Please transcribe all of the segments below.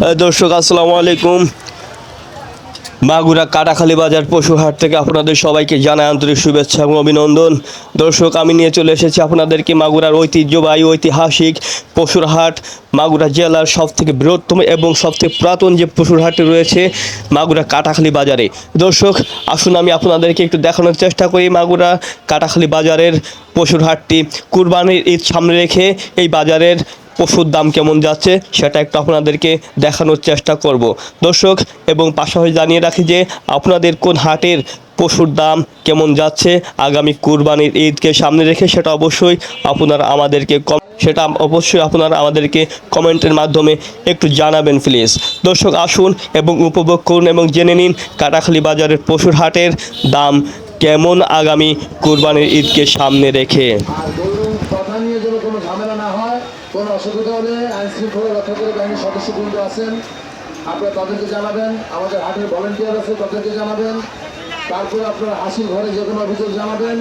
দর্শক, আসসালামু আলাইকুম। মাগুরা কাটাখালী বাজার পশু হাট থেকে আপনাদের সবাইকে জানাই আন্তরিক শুভেচ্ছা এবং অভিনন্দন। দর্শক, আমি নিয়ে চলে এসেছি আপনাদেরকে মাগুরার ঐতিহ্যবাহী, ঐতিহাসিক পশুর হাট মাগুরা জেলার সব থেকে বৃহত্তম এবং সবথেকে পুরাতন যে পশুর হাটটি রয়েছে মাগুরা কাটাখালী বাজারে। দর্শক, আসুন আমি আপনাদেরকে একটু দেখানোর চেষ্টা করি মাগুরা কাটাখালী বাজারের পশুর হাটটি কুরবানির ঈদ সামনে রেখে এই বাজারের পশুর দাম কেমন যাচ্ছে সেটা একটু আপনাদেরকে দেখানোর চেষ্টা করব। দর্শক, এবং পাশাপাশি জানিয়ে রাখি যে আপনাদের কোন হাটের পশুর দাম কেমন যাচ্ছে, আগামী কুরবানির ঈদকে সামনে রেখে সেটা অবশ্যই আপনারা আমাদেরকে কম সেটা অবশ্যই আপনারা আমাদেরকে কমেন্টের মাধ্যমে একটু জানাবেন প্লিজ দর্শক, আসুন এবং উপভোগ করুন এবং জেনে নিন কাটাখালি বাজারের পশুর হাটের দাম কেমন আগামী কুরবানির ঈদকে সামনে রেখে? আর গরুর কথা নিয়ে যেন কোনো ঝামেলা না হয় কোনো অসুবিধা হলে আইন শৃঙ্খলা রক্ষাকারী বাহিনীর সদস্যবৃন্দ আছেন আপনারা তাদেরকে জানাবেন আমাদের হাটের ভলেন্টিয়ার আছে তাদেরকে জানাবেন তারপরে আপনারা হাসির ঘরে যে কোনো অভিযোগ জানাবেন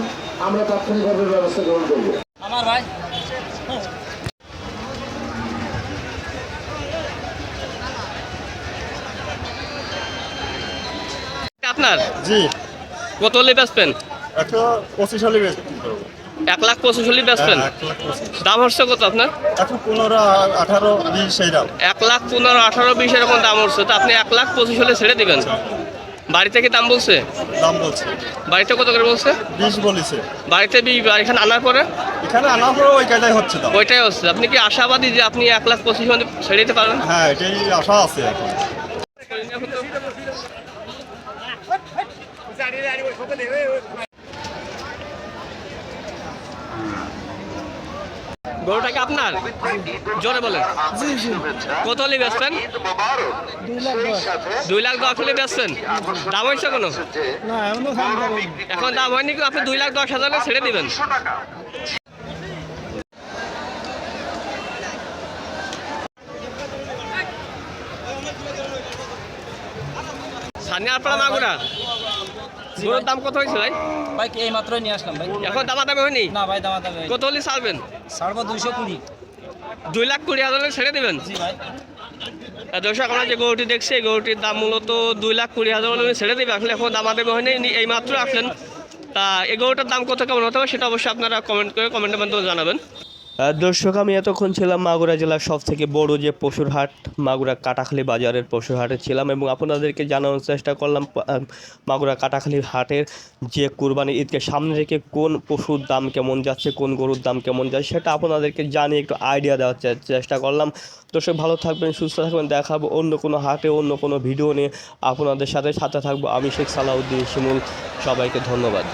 আমরা তাৎক্ষণিকভাবে ব্যবস্থা গ্রহণ করব আমার ভাই আপনার? জি। কত হলে বেচবেন একশো পঁচিশ হলে এক লাখ পঁচিশ হলে বেচবেন পঁচিশ। দাম হচ্ছে কত আপনার? একশো পনেরো আঠারো বিশ দাম। এক লাখ পনেরো আঠারো বিশ এরকম দাম হচ্ছে তো আপনি এক লাখ পঁচিশ হলে ছেড়ে দিবেন। বাড়ি থেকে দাম বলছে? দাম বলছে। বাড়িতে কত করে বলছে? বিশ বলেছে। বাড়িতে এখানে আনার পরে? এখানে আনা পরে ওই কায়দায় হচ্ছে ওইটাই হচ্ছে। আপনি কি আশাবাদী যে আপনি এক লাখ পঁচিশ ছেড়ে দিতে পারবেন? হ্যাঁ এটাই আশা আছে এখন। গরুটা কি আপনার? জোরে বলেন। কত হলে বেচবেন? দুই লাখ দশ হলে বেচবেন? দাম হয়েছে কোনো? এখন দাম হয়নি। কি? আপনি দুই লাখ দশ হাজারে ছেড়ে দিবেন। সানিয়ার পাড়া মাগুরা? গরুর দাম কত হয়েছে ভাই? ভাই এই মাত্রই নিয়ে আসলাম ভাই। এখন দামা দামে হয়নি? না ভাই দামা দামে কত হলে ছাড়বেন? সাড়ে দুইশো কুড়ি। দুই লাখ কুড়ি হাজারে ছেড়ে দেবেন? জি ভাই। দর্শক আমরা যে গরুটি দেখছি এই গরুটির দাম মূলত দুই লাখ কুড়ি হাজার হলে ছেড়ে দেবে। আসলে এখন দামা দেবে হয়নি এই মাত্র আসলেন। তা এই গরুটার দাম কত কেমন হতে হবে সেটা অবশ্যই আপনারা কমেন্ট করে কমেন্টের মাধ্যমে জানাবেন। দর্শক, আমি এতক্ষণ ছিলাম মাগুরা জেলার সব থেকে বড় যে পশুর হাট মাগুরা কাটাখালী বাজারের পশুর হাটে ছিলাম এবং আপনাদেরকে জানানোর চেষ্টা করলাম মাগুরা কাটাখালী হাটের যে কুরবানি ঈদকে সামনে রেখে কোন পশুর দাম কেমন যাচ্ছে, কোন গরুর দাম কেমন যাচ্ছে, সেটা আপনাদেরকে জানিয়ে একটু আইডিয়া দেওয়ার চেষ্টা করলাম। দর্শক, ভালো থাকবেন, সুস্থ থাকবেন, দেখাবো অন্য কোনো হাটে, অন্য কোনো ভিডিও নিয়ে আপনাদের সাথে সাথে থাকব। আমি শেখ সালাউদ্দিন শিমুল, সবাইকে ধন্যবাদ।